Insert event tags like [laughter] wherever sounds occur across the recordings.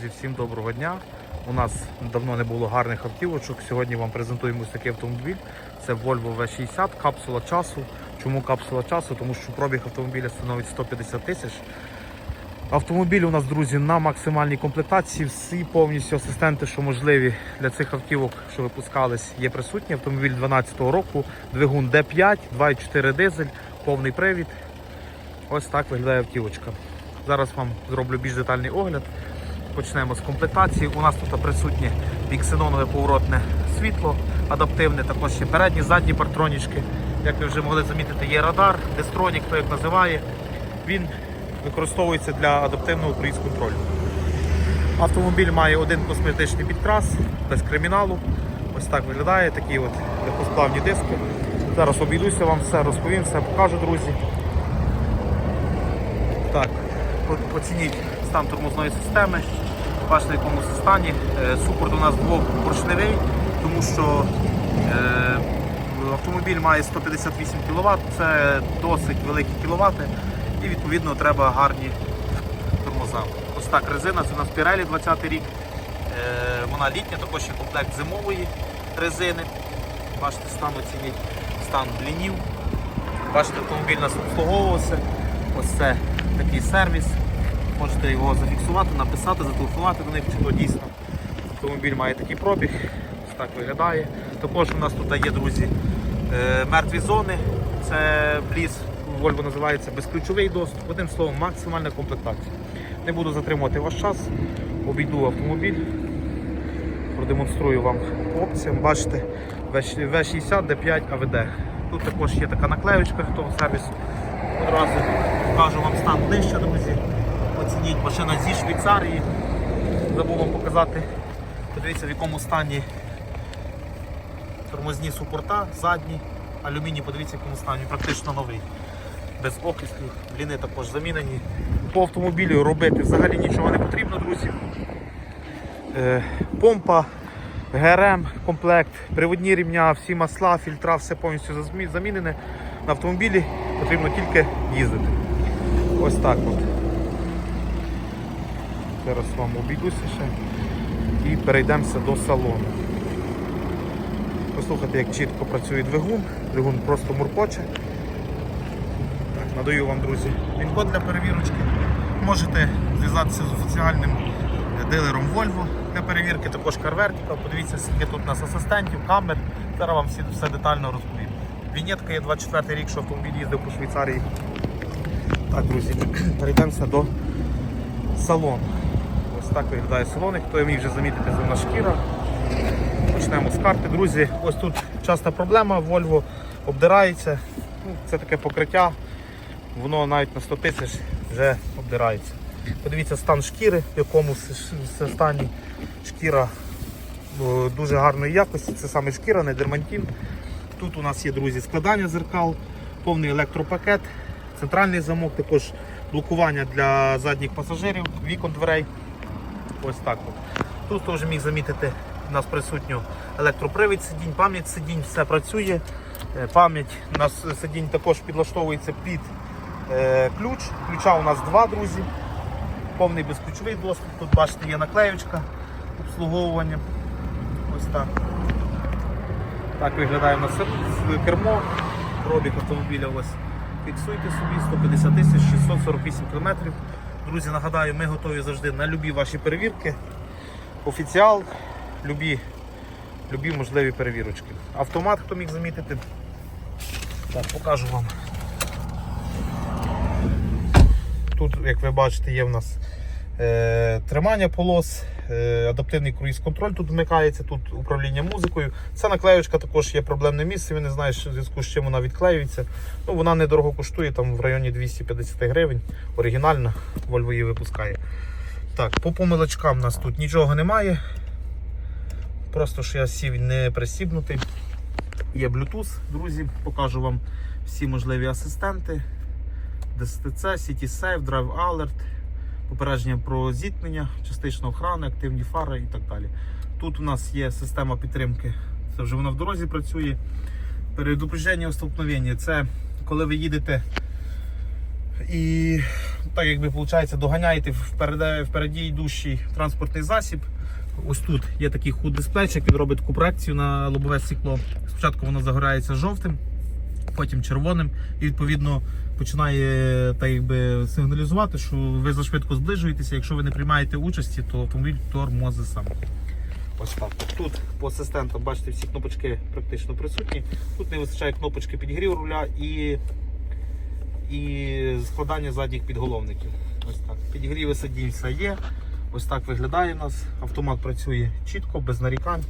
Друзі, Всім доброго дня. У нас давно не було гарних автівочок. Сьогодні вам презентуємо ось такий автомобіль. Це Volvo V60, капсула часу. Чому капсула часу? Тому що пробіг автомобіля становить 150 тисяч. Автомобіль у нас, друзі, на максимальній комплектації. Всі повністю асистенти, що можливі для цих автівок, що випускались, є присутні. Автомобіль 2012 року, двигун D5, 2,4 дизель, повний привід. Ось так виглядає автівочка. Зараз вам зроблю більш детальний огляд. Почнемо з комплектації. У нас тут присутнє біксенонове поворотне світло, адаптивне, також є передні, задні партронічки. Як ви вже могли замітити, є радар, дестронік, хто як називає. Він використовується для адаптивного круїз-контролю. Автомобіль має один косметичний підкрас, без криміналу. Ось так виглядає, такі от легкосплавні диски. Зараз обійдуся вам все, розповім, все покажу, друзі. Так, оцініть стан тормозної системи. Бачите, в якому стані. Е, Супорт у нас двопоршневий, тому що е, автомобіль має 158 кВт, це досить великі кіловати і відповідно треба гарні тормоза. Ось так резина, це у нас Pirelli 20 рік. Е, Вона літня, також є комплект зимової резини. Бачите, стан оцініть, стан блінів. Бачите, автомобіль у нас обслуговувався. Ось це такий сервіс. Можете його зафіксувати, написати, зателефонувати до них, чи то дійсно автомобіль має такий пробіг. Так виглядає. Також у нас тут є, друзі, е, мертві зони. Це бліз, Volvo називається безключовий доступ. Одним словом, максимальна комплектація. Не буду затримувати ваш час, обійду автомобіль, продемонструю вам опціям. Бачите, V60, D5 AVD. Тут також є така наклеючка від того сервісу. Одразу покажу вам стан ближче, друзі. Оцініть машина зі Швейцарії. Забув вам показати. Подивіться, в якому стані тормозні супорта, задні, алюміній, подивіться, в якому стані, практично новий. Без окислів, бліни також замінені. По автомобілю робити взагалі нічого не потрібно, друзі. Е, помпа, ГРМ, комплект, приводні рівня, всі масла, фільтра, все повністю замінене. На автомобілі потрібно тільки їздити. Ось так от. Зараз вам обійдуся ще і перейдемося до салону. Послухайте, як чітко працює двигун. Двигун просто муркоче. Так, надаю вам, друзі, він-код для перевірочки. Можете зв'язатися з офіціальним дилером Volvo для перевірки, також CarVertical. Подивіться, скільки тут у нас асистентів, камер. Зараз вам всі, все детально розповім. Вінетка є 24 рік, що автомобіль їздив по Швейцарії. Так, друзі, [clears throat] перейдемося до салону. Ось так виглядає салон, як хто міг вже замітити зелена шкіра. Почнемо з карти. Друзі, ось тут часта проблема, Volvo обдирається. Ну, Це таке покриття, воно навіть на 100 тисяч вже обдирається. Подивіться стан шкіри, в якому стані шкіра дуже гарної якості. Це саме шкіра, не дермантин. Тут у нас є, друзі, складання зеркал, повний електропакет, центральний замок, також блокування для задніх пасажирів, вікон дверей. Ось так. От. Тут теж міг замітити, у нас присутньо електропривід сидінь, пам'ять сидінь, все працює. Е, Пам'ять у нас сидінь також підлаштовується під е, ключ. Ключа у нас два, друзі. Повний безключовий доступ. Тут бачите, є наклеючка обслуговування. Ось так. Так виглядає у нас кермо. Пробіг автомобіля ось фіксуйте собі 150 648 кілометрів. Друзі, нагадаю, ми готові завжди на любі ваші перевірки. Офіціал, любі, любі можливі перевірочки. Автомат, хто міг замітити. Так, покажу вам. Тут, як ви бачите, є в нас е, тримання полос, адаптивний круїз-контроль тут вмикається, тут управління музикою. Ця наклеючка також є проблемне місце, він не знає, в зв'язку з чим вона відклеюється. Ну, Вона недорого коштує, там в районі 250 гривень. Оригінальна, Volvo її випускає. Так, по помилочкам у нас тут нічого немає. Просто що я сів не присібнутий. Є Bluetooth, друзі, покажу вам всі можливі асистенти. DSTC, City Safe, Drive Alert, попередження про зіткнення, частична охрана, активні фари і так далі. Тут у нас є система підтримки, це вже вона в дорозі працює. Передупреждення столкновення це коли ви їдете і так якби виходить, доганяєте впереди, впереді йдущий транспортний засіб. Ось тут є такий худ дисплейчик, він робить таку проекцію на лобове стекло. Спочатку воно загорається жовтим, потім червоним, і відповідно починає так якби сигналізувати, що ви зашвидко зближуєтеся. Якщо ви не приймаєте участі, то автомобіль тормозить сам. Ось так. Тут по асистентам, бачите, всі кнопочки практично присутні. Тут не вистачає кнопочки підгрів руля і, і складання задніх підголовників. Ось так. Підігріви сидінь є. Ось так виглядає у нас. Автомат працює чітко, без нарікань.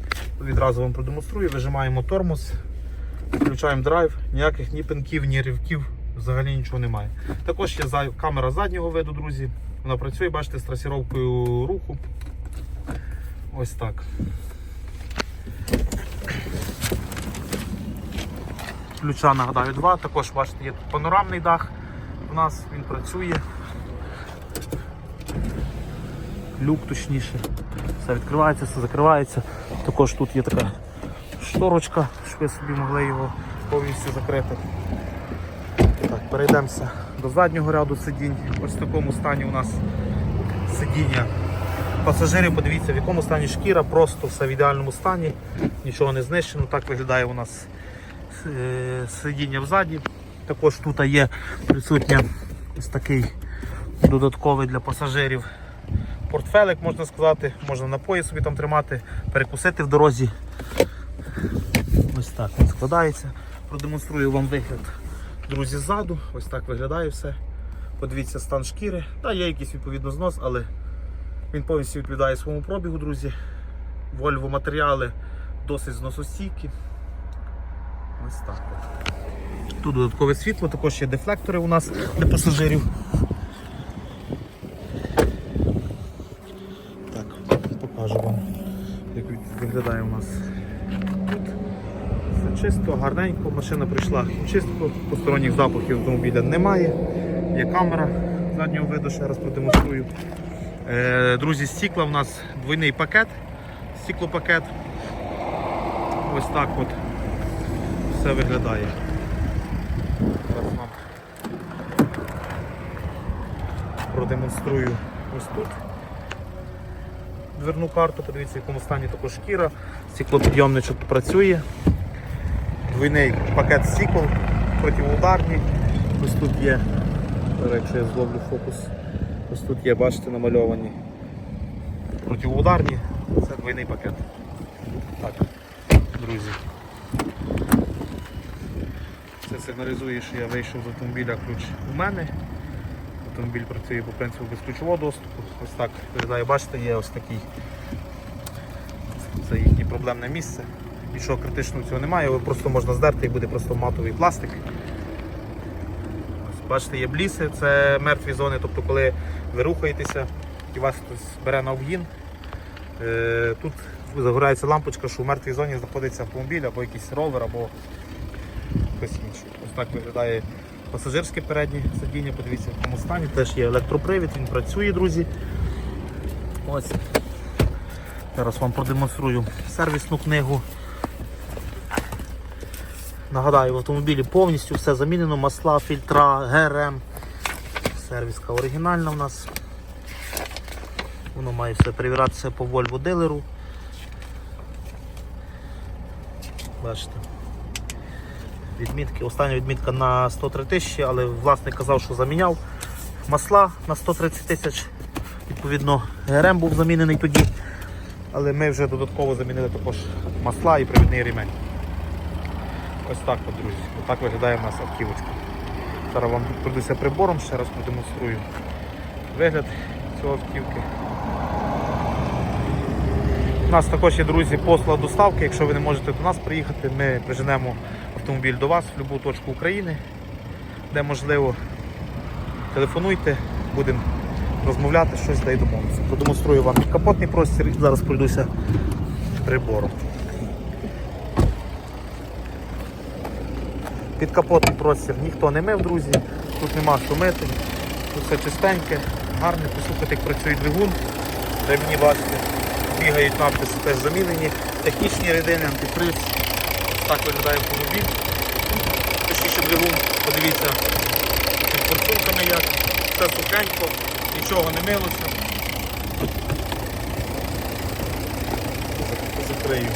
Відразу вам продемонструю. Вижимаємо тормоз, включаємо драйв, ніяких ні пинків, ні ривків, взагалі нічого немає. Також є камера заднього виду, друзі. Вона працює, бачите, з трасіровкою руху. Ось так. Ключа нагадаю два. Також бачите, є тут панорамний дах. У нас він працює. Люк точніше. Все відкривається, все закривається. Також тут є така шторочка, щоб ви собі могли його повністю закрити. Перейдемося до заднього ряду сидінь. Ось в такому стані у нас сидіння пасажирів. Подивіться, в якому стані шкіра, просто все в ідеальному стані, нічого не знищено. Так виглядає у нас е, сидіння взаді. Також тут є присутня ось такий додатковий для пасажирів портфелик, можна сказати, можна на пояс собі там тримати, перекусити в дорозі. Ось так він складається. Продемонструю вам вигляд, друзі, ззаду. Ось так виглядає все. Подивіться стан шкіри. Та є якийсь відповідно знос, але він повністю відповідає своєму пробігу, друзі. Volvo матеріали досить зносостійкі. Ось так. Тут додаткове світло, також є дефлектори у нас для пасажирів. Так, покажу вам, як виглядає у нас чисто, гарненько, машина прийшла чистко, посторонніх запахів автомобіля немає. Є камера заднього виду, ще раз продемонструю. Е, друзі, стікла у нас двойний пакет, стіклопакет. Ось так от все виглядає. Зараз вам продемонструю ось тут дверну карту, подивіться, в якому стані також шкіра, стеклопідйомничок працює, двойний пакет стікол, протиударні. Ось тут є, якщо я зловлю фокус, ось тут є, бачите, намальовані протиударні, це двойний пакет. Так, друзі. Це сигналізує, що я вийшов з автомобіля ключ у мене. Автомобіль працює по принципу безключового доступу. Ось так виглядає, бачите, є ось такий. Це їхнє проблемне місце. Нічого критичного цього немає, його просто можна здерти і буде просто матовий пластик. Ось, бачите, є бліси, це мертві зони, тобто коли ви рухаєтеся і вас хтось бере на обгін, е, тут загорається лампочка, що в мертвій зоні знаходиться автомобіль або якийсь ровер, або хтось інший. Ось так виглядає пасажирське переднє сидіння, подивіться в якому стані. Теж є електропривід, він працює, друзі. Ось. Зараз вам продемонструю сервісну книгу. Нагадаю, в автомобілі повністю все замінено, масла, фільтра, ГРМ. Сервіска оригінальна у нас. Воно має все перевіратися по Volvo дилеру. Бачите. Відмітки, остання відмітка на 103 тисячі, але власник казав, що заміняв масла на 130 тисяч. Відповідно, ГРМ був замінений тоді. Але ми вже додатково замінили також масла і привідний ремень. Ось так, друзі. Отак виглядає в нас автівочка. Зараз вам пройдуся прибором, ще раз продемонструю вигляд цього автівки. У нас також є, друзі, послуга доставки. Якщо ви не можете до нас приїхати, ми приженемо автомобіль до вас в будь-яку точку України, де можливо. Телефонуйте, будемо розмовляти, щось дай домовитися. Продемонструю вам капотний простір і зараз пройдуся прибором. Підкапотний простір ніхто не мив, друзі. Тут нема що мити, тут все чистеньке, гарне, послухайте, як працює двигун. Ремні бачите, бігають надписи теж замінені. Технічні рідини, антифриз. Так виглядає автомобіль. Точніше двигун, подивіться, під форсунками як, все сухенько, нічого не милося. Зак- Закрию.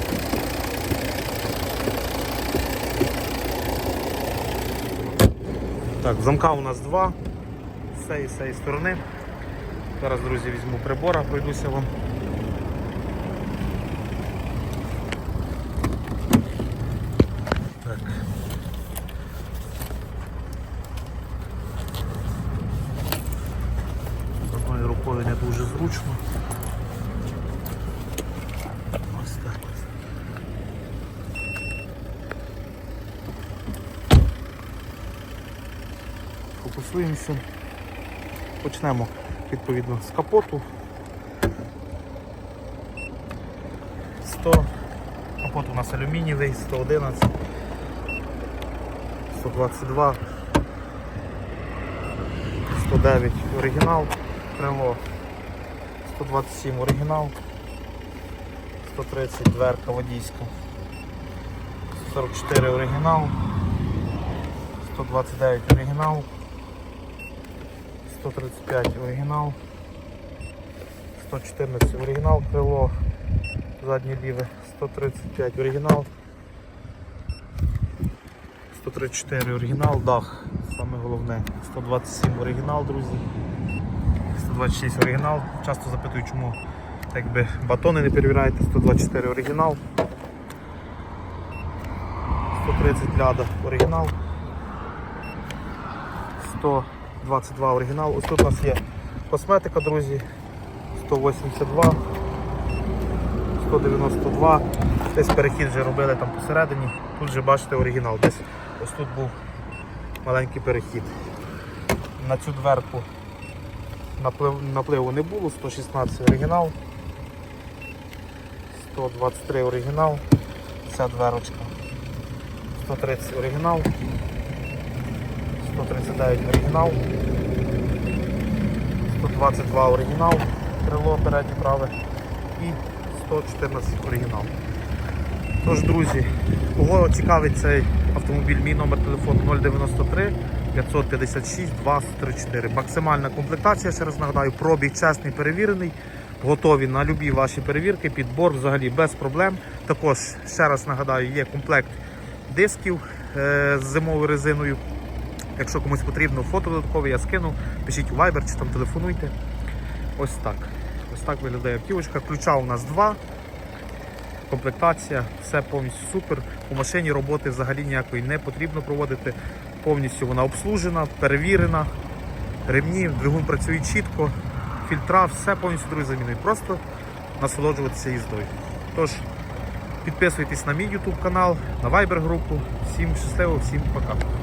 Так, замка у нас два. З цієї, сторони. Зараз, друзі, візьму прибора, пройдуся вам. Так. Одною рукою не дуже зручно. Ось так. ось. Фокусуємося. Почнемо відповідно з капоту. 100. Капот у нас алюмінієвий, 111, 122, 109 оригінал, крило. 127 оригінал, 130 дверка водійська, 44 оригінал, 129 оригінал, 135 оригінал, 114 оригінал, крило, заднє ліве, 135 оригінал, 134 оригінал, дах, саме головне, 127 оригінал, друзі, 126 оригінал. Часто запитують, чому якби батони не перевіряєте, 124 оригінал, 130 ляда оригінал. 122 оригінал. Ось тут у нас є косметика, друзі. 182, 192. Десь перехід вже робили там посередині. Тут вже бачите оригінал. Десь ось тут був маленький перехід. На цю дверку наплив, напливу не було, 116 оригінал, 123 оригінал, ця дверочка, 130 оригінал. 139 оригінал, 122 оригінал, крило переднє праве і 114 оригінал. Тож, друзі, кого цікавить цей автомобіль, мій номер телефону 093 556 234. Максимальна комплектація, ще раз нагадаю, пробіг чесний, перевірений. Готові на любі ваші перевірки, підбор взагалі без проблем. Також, ще раз нагадаю, є комплект дисків е, з зимовою резиною. Якщо комусь потрібно фото додаткове, я скину, пишіть у Viber чи там телефонуйте. Ось так. Ось так виглядає автівочка. Ключа у нас два. Комплектація, все повністю супер. У машині роботи взагалі ніякої не потрібно проводити. Повністю вона обслужена, перевірена. Ремні, двигун працює чітко, фільтра, все повністю друзі замінують. Просто насолоджуватися їздою. Тож, підписуйтесь на мій YouTube канал, на Viber групу. Всім щасливо, всім пока.